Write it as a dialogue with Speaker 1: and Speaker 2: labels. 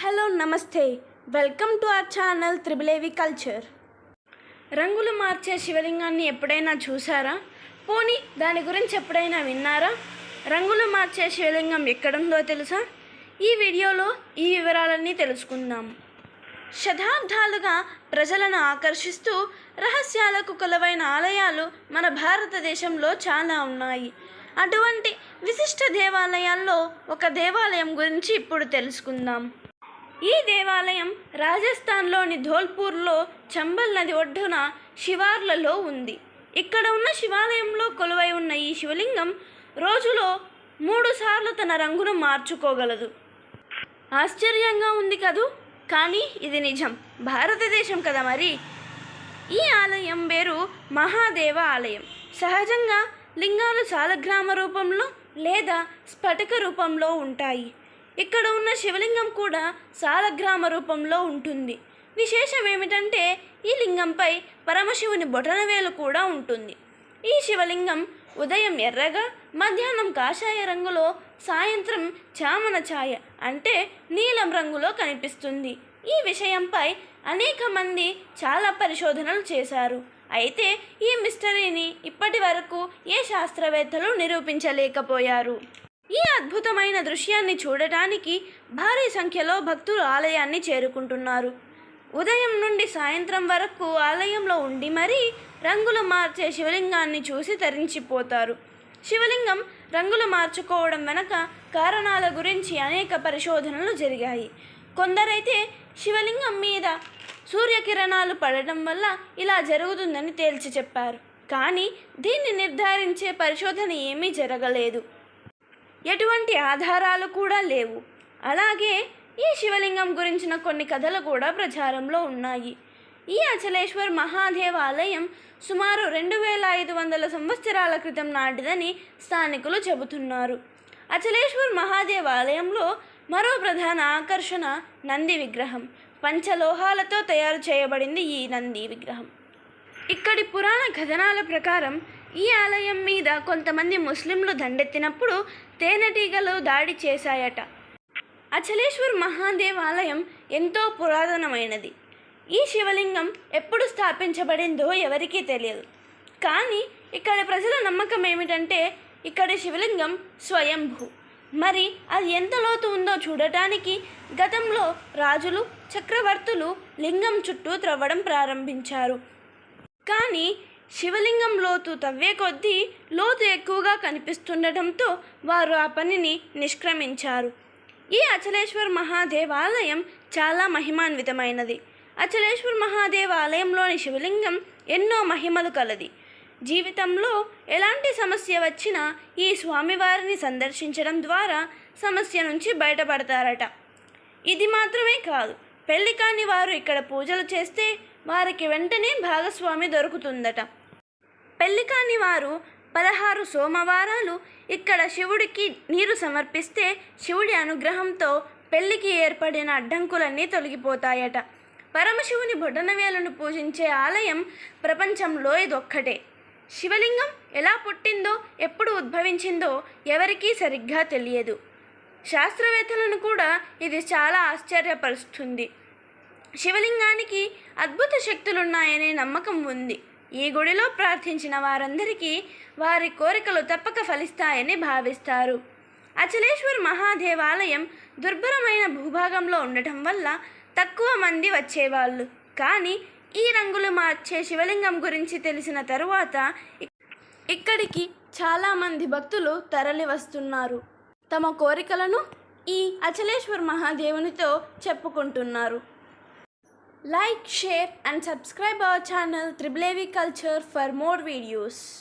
Speaker 1: Hello నమస్తే. Welcome to our channel త్రిబులేవి culture. రంగులు మార్చే శివలింగాన్ని ఎప్పుడైనా చూసారా? పోనీ దాని గురించి ఎప్పుడైనా విన్నారా? రంగులు మార్చే శివలింగం ఎక్కడుందో తెలుసా? ఈ వీడియోలో ఈ వివరాలన్నీ తెలుసుకుందాం. శతాబ్దాలుగా ప్రజలను ఆకర్షిస్తూ రహస్యాలకు కొలవైన ఆలయాలు మన భారతదేశంలో చాలా ఉన్నాయి. అటువంటి విశిష్ట దేవాలయాల్లో ఒక దేవాలయం గురించి ఇప్పుడు తెలుసుకుందాం. ఈ దేవాలయం రాజస్థాన్లోని ధోల్పూర్లో చంబల్ నది ఒడ్డున శివార్లలో ఉంది. ఇక్కడ ఉన్న శివాలయంలో కొలువై ఉన్న ఈ శివలింగం రోజులో మూడు సార్లు తన రంగును మార్చుకోగలదు. ఆశ్చర్యంగా ఉంది కదూ? కానీ ఇది నిజం. భారతదేశం కదా మరి? ఈ ఆలయం పేరు మహాదేవ ఆలయం. సహజంగా లింగాలు సాలగ్రామ రూపంలో లేదా స్ఫటిక రూపంలో ఉంటాయి. ఇక్కడ ఉన్న శివలింగం కూడా సాలగ్రామ రూపంలో ఉంటుంది. విశేషం ఏమిటంటే ఈ లింగంపై పరమశివుని బొటనవేలు కూడా ఉంటుంది. ఈ శివలింగం ఉదయం ఎర్రగా మధ్యాహ్నం కాషాయ రంగులో సాయంత్రం చామన ఛాయ అంటే నీలం రంగులో కనిపిస్తుంది. ఈ విషయంపై అనేక మంది చాలా పరిశోధనలు చేశారు. అయితే ఈ మిస్టరీని ఇప్పటి వరకు ఏ శాస్త్రవేత్తలు నిరూపించలేకపోయారు? ఈ అద్భుతమైన దృశ్యాన్ని చూడటానికి భారీ సంఖ్యలో భక్తులు ఆలయాన్ని చేరుకుంటున్నారు. ఉదయం నుండి సాయంత్రం వరకు ఆలయంలో ఉండి మరీ రంగులు మార్చే శివలింగాన్ని చూసి తరించిపోతారు. శివలింగం రంగులు మార్చుకోవడం వెనక కారణాల గురించి అనేక పరిశోధనలు జరిగాయి. కొందరైతే శివలింగం మీద సూర్యకిరణాలు పడటం వల్ల ఇలా జరుగుతుందని తేల్చి చెప్పారు. కానీ దీన్ని నిర్ధారించే పరిశోధన ఏమీ జరగలేదు. ఎటువంటి ఆధారాలు కూడా లేవు. అలాగే ఈ శివలింగం గురించిన కొన్ని కథలు కూడా ప్రచారంలో ఉన్నాయి. ఈ అచలేశ్వర్ మహాదేవ ఆలయం సుమారు రెండు వేల ఐదు వందల సంవత్సరాల క్రితం నాటిదని స్థానికులు చెబుతున్నారు. అచలేశ్వర్ మహాదేవ ఆలయంలో మరో ప్రధాన ఆకర్షణ నంది విగ్రహం. పంచలోహాలతో తయారు చేయబడింది ఈ నంది విగ్రహం. ఇక్కడి పురాణ కథనాల ప్రకారం ఈ ఆలయం మీద కొంతమంది ముస్లింలు దండెత్తినప్పుడు తేనెటీగలు దాడి చేశాయట. అచలేశ్వర్ మహాదేవ్ ఆలయం ఎంతో పురాతనమైనది. ఈ శివలింగం ఎప్పుడు స్థాపించబడిందో ఎవరికీ తెలియదు. కానీ ఇక్కడ ప్రజల నమ్మకం ఏమిటంటే ఇక్కడ శివలింగం స్వయంభూ. మరి అది ఎంత లోతు ఉందో చూడటానికి గతంలో రాజులు చక్రవర్తులు లింగం చుట్టూ త్రవ్వడం ప్రారంభించారు. కానీ శివలింగం లోతు తవ్వే కొద్దీ లోతు ఎక్కువగా కనిపిస్తుండటంతో వారు ఆ పనిని నిష్క్రమించారు. ఈ అచలేశ్వర్ మహాదేవాలయం చాలా మహిమాన్వితమైనది. అచలేశ్వర్ మహాదేవాలయంలోని శివలింగం ఎన్నో మహిమలు కలది. జీవితంలో ఎలాంటి సమస్య వచ్చినా ఈ స్వామివారిని సందర్శించడం ద్వారా సమస్య నుంచి బయటపడతారట. ఇది మాత్రమే కాదు పెళ్ళి కాని వారు ఇక్కడ పూజలు చేస్తే వారికి వెంటనే భాగస్వామి దొరుకుతుందట. పెళ్ళి కాని వారు పదహారు సోమవారాలు ఇక్కడ శివుడికి నీరు సమర్పిస్తే శివుడి అనుగ్రహంతో పెళ్ళికి ఏర్పడిన అడ్డంకులన్నీ తొలగిపోతాయట. పరమశివుని బొటనవేలను పూజించే ఆలయం ప్రపంచంలో ఇదొక్కటే. శివలింగం ఎలా పుట్టిందో ఎప్పుడు ఉద్భవించిందో ఎవరికీ సరిగ్గా తెలియదు. శాస్త్రవేత్తలను కూడా ఇది చాలా ఆశ్చర్యపరుస్తుంది. శివలింగానికి అద్భుత శక్తులున్నాయనే నమ్మకం ఉంది. ఈ గుడిలో ప్రార్థించిన వారందరికీ వారి కోరికలు తప్పక ఫలిస్తాయని భావిస్తారు. అచలేశ్వర్ మహాదేవాలయం దుర్భరమైన భూభాగంలో ఉండటం వల్ల తక్కువ మంది వచ్చేవాళ్ళు. కానీ ఈ రంగులు మార్చే శివలింగం గురించి తెలిసిన తరువాత ఇక్కడికి చాలామంది భక్తులు తరలి వస్తున్నారు. తమ కోరికలను ఈ అచలేశ్వర్ మహాదేవునితో చెప్పుకుంటున్నారు. Like, share and subscribe our channel Triblevi Culture for more videos.